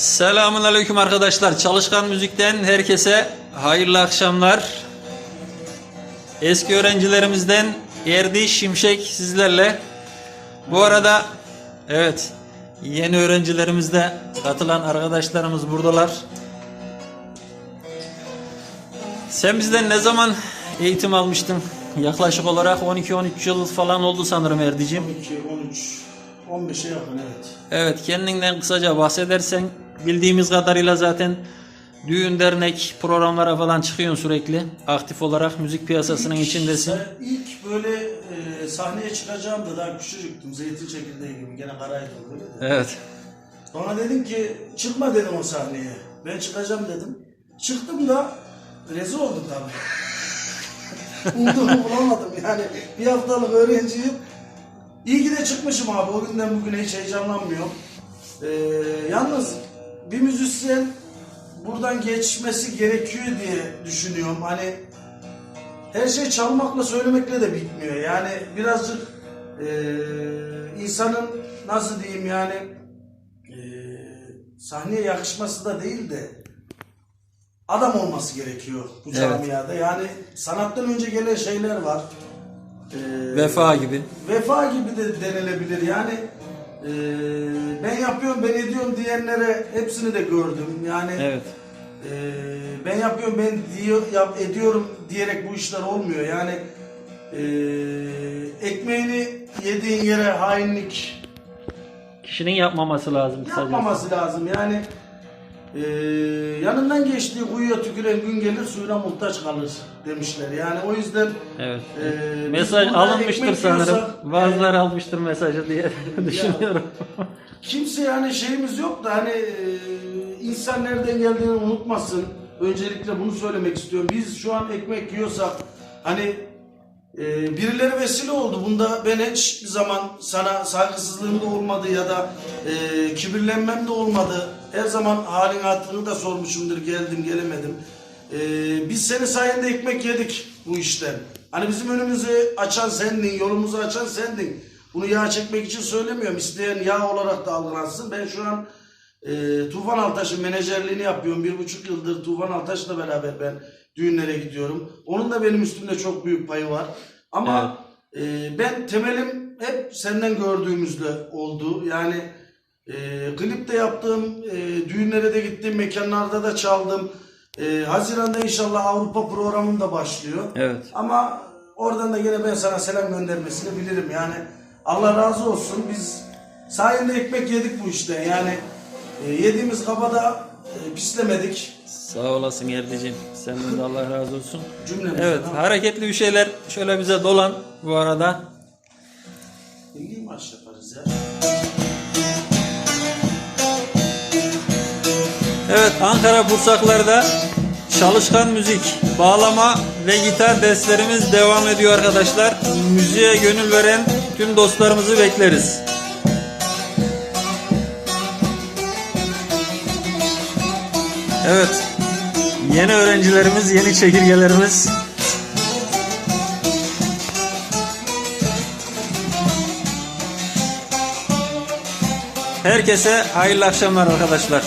Selamun Aleyküm arkadaşlar. Çalışkan Müzik'ten herkese hayırlı akşamlar. Eski öğrencilerimizden Erdi Şimşek sizlerle. Bu arada evet yeni öğrencilerimiz de katılan arkadaşlarımız buradalar. Sen bizden ne zaman eğitim almıştın? Yaklaşık olarak 12-13 yıl falan oldu sanırım Erdicim. 12, 13, 15'e yakın evet. Evet kendinden kısaca bahsedersen bildiğimiz kadarıyla zaten düğün dernek programlara falan çıkıyorsun sürekli. Aktif olarak müzik piyasasının içindesin. Ben ilk böyle e, sahneye çıkacağım da daha küçücüktüm. Zeytin çekirdeği gibi gene karaydım böyle de. Evet. Bana dedim ki çıkma dedim o sahneye. Ben çıkacağım dedim. Çıktım da rezil oldum tabii. Umduğumu bulamadım yani. Bir haftalık öğrenciyim. İyi ki de çıkmışım abi. O günden bugüne hiç heyecanlanmıyorum. Ee, yalnız bir müzisyen buradan geçmesi gerekiyor diye düşünüyorum. Hani her şey çalmakla söylemekle de bitmiyor. Yani birazcık eee, insanın nasıl diyeyim yani eee, sahneye yakışması da değil de adam olması gerekiyor bu Evet. camiada. Yani sanattan önce gelen şeyler var. Eee, Vefa gibi. vefa gibi de denilebilir. Yani eee, ben yapıyorum, ben ediyorum diyenlere hepsini de gördüm. Yani Evet. eee, ben yapıyorum, ben diyor, yap, ediyorum diyerek bu işler olmuyor. Yani eee, ekmeğini yediğin yere hainlik Kişinin yapmaması lazım yapmaması lazım. Yani eee, yanından geçtiği kuyuya tüküren gün gelir suyuna muhtaç kalır demişler. Yani o yüzden Evet. biz Mesaj alınmıştır sanırım. Bazıları almıştır mesajı diye düşünüyorum. Kimse yani şeyimiz yok da hani e, insan nereden geldiğini unutmasın. Öncelikle bunu söylemek istiyorum. Biz şu an ekmek yiyorsak hani e, birileri vesile oldu. Bunda ben hiçbir zaman sana saygısızlığım da olmadı ya da e, kibirlenmem de olmadı. Her zaman halin hatırını da sormuşumdur. Geldim gelemedim. E, biz senin sayende ekmek yedik bu işten. Hani bizim önümüzü açan sendin, yolumuzu açan sendin. Bunu yağ çekmek için söylemiyorum. İsteyen yağ olarak da algılansın. Ben şu an e, Tufan Altaş'ın menajerliğini yapıyorum. Bir buçuk yıldır Tufan Altaş'la beraber ben düğünlere gidiyorum. Onun da benim üstümde çok büyük payı var. Ama e, ben temelim hep senden gördüğümüzde oldu. Yani e, klipte yaptığım, e, düğünlere de gittiğim mekanlarda da çaldım. E, Haziran'da inşallah Avrupa programım da başlıyor. Evet. Ama oradan da yine ben sana selam göndermesini bilirim. Yani Allah razı olsun. Biz sayende ekmek yedik bu işte. Yani e, yediğimiz kabada e, pislemedik. Sağ olasın Erdicim. Senden de Allah razı olsun. Cümlemizden. Evet ama hareketli bir şeyler şöyle bize dolan bu arada. Milli marş yaparız ya. Evet Ankara Bursaklar'da çalışkan müzik, bağlama ve gitar derslerimiz devam ediyor arkadaşlar. Müziğe gönül veren tüm dostlarımızı bekleriz. Evet. Yeni öğrencilerimiz, yeni çekirgelerimiz. Herkese hayırlı akşamlar arkadaşlar.